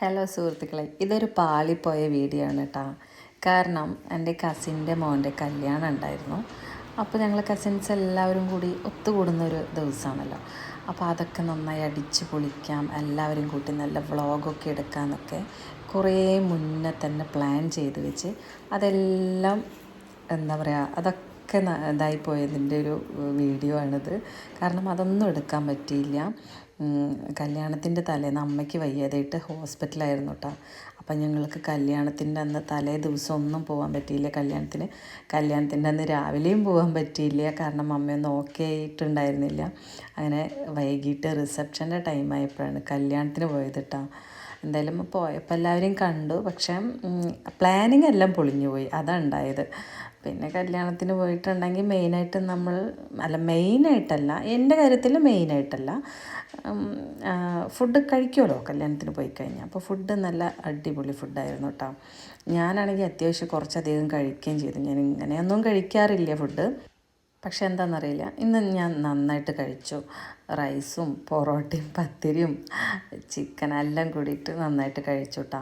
Hello സുഹൃത്തുക്കളെ. ഇതൊരു പാളിപ്പോയ video ആണ് കേട്ടോ കാരണം എന്റെ കസിന്റെ മോന്റെ കല്യാണം ഉണ്ടായിരുന്നു. അപ്പോൾ ഞങ്ങൾ കസിൻസ് എല്ലാവരും കൂടി ഒത്തുകൂടുന്ന ഒരു ദിവസമാണല്ലോ. അപ്പോൾ അതൊക്കെ നന്നായി അടിച്ച് പൊളിക്കാം എല്ലാവരും കൂട്ടി നല്ല വ്ളോഗൊക്കെ എടുക്കാമെന്നൊക്കെ കുറേ മുന്നേ തന്നെ പ്ലാൻ ചെയ്ത് വെച്ച് അതെല്ലാം എന്താ പറയുക അതൊക്കെ ഒക്കെ ഇതായി പോയതിന്റെ ഒരു വീഡിയോ ആണിത് കാരണം അതൊന്നും എടുക്കാൻ പറ്റിയില്ല. കല്യാണത്തിന്റെ തലേന്ന് അമ്മയ്ക്ക് വയ്യാതായിട്ട് ഹോസ്പിറ്റലായിരുന്നു കേട്ടോ അപ്പം ഞങ്ങൾക്ക് കല്യാണത്തിന്റെ അന്ന് തലേ ദിവസം ഒന്നും പോകാൻ പറ്റിയില്ല. കല്യാണത്തിന് കല്യാണത്തിന്റെ അന്ന് രാവിലെയും പോകാൻ പറ്റിയില്ല. കാരണം അമ്മയൊന്നും ഓക്കെ ആയിട്ടുണ്ടായിരുന്നില്ല. അങ്ങനെ വൈകിട്ട് റിസപ്ഷന്റെ ടൈം ആയപ്പോഴാണ് കല്യാണത്തിന് പോയത് കേട്ടോ എന്തായാലും പോയപ്പോൾ എല്ലാവരെയും കണ്ടു. പക്ഷേ പ്ലാനിങ് എല്ലാം പൊളിഞ്ഞു പോയി. അതാണ് ഉണ്ടായത്. പിന്നെ കല്യാണത്തിന് പോയിട്ടുണ്ടെങ്കിൽ മെയിനായിട്ട് നമ്മൾ അല്ല മെയിനായിട്ടല്ല എന്റെ കാര്യത്തിൽ മെയിനായിട്ടല്ല ഫുഡ് കഴിക്കുമല്ലോ കല്യാണത്തിന് പോയി കഴിഞ്ഞാൽ. അപ്പോൾ ഫുഡ് നല്ല അടിപൊളി ഫുഡായിരുന്നു കേട്ടോ ഞാനാണെങ്കിൽ അത്യാവശ്യം കുറച്ചധികം കഴിക്കുകയും ചെയ്തു. ഞാൻ ഇങ്ങനെയൊന്നും കഴിക്കാറില്ല ഫുഡ് പക്ഷെ എന്താണെന്നറിയില്ല ഇന്ന് ഞാൻ നന്നായിട്ട് കഴിച്ചു. റൈസും പൊറോട്ടയും പത്തിരിയും ചിക്കൻ എല്ലാം കൂടിയിട്ട് നന്നായിട്ട് കഴിച്ചു കേട്ടോ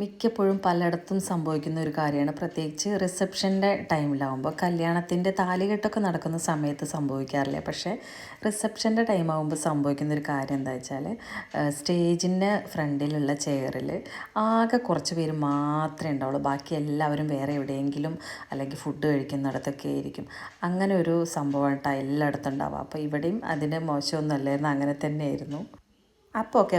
മിക്കപ്പോഴും പലയിടത്തും സംഭവിക്കുന്ന ഒരു കാര്യമാണ്. പ്രത്യേകിച്ച് റിസപ്ഷന്റെ ടൈമിലാവുമ്പോൾ കല്യാണത്തിന്റെ താലികെട്ടൊക്കെ നടക്കുന്ന സമയത്ത് സംഭവിക്കാറില്ല? പക്ഷേ റിസപ്ഷന്റെ ടൈമാകുമ്പോൾ സംഭവിക്കുന്ന ഒരു കാര്യം എന്താ വെച്ചാൽ സ്റ്റേജിന്റെ ഫ്രണ്ടിലുള്ള ചെയറിൽ ആകെ കുറച്ച് പേര് മാത്രമേ ഉണ്ടാവുള്ളൂ. ബാക്കി എല്ലാവരും വേറെ എവിടെയെങ്കിലും അല്ലെങ്കിൽ ഫുഡ് കഴിക്കുന്നിടത്തൊക്കെ ആയിരിക്കും. അങ്ങനെ ഒരു സംഭവമായിട്ടാണ് എല്ലായിടത്തും ഉണ്ടാവുക. അപ്പോൾ ഇവിടെയും അതിന്റെ മോശമൊന്നുമല്ലായിരുന്നു അങ്ങനെ തന്നെയായിരുന്നു. അപ്പോൾ ഓക്കെ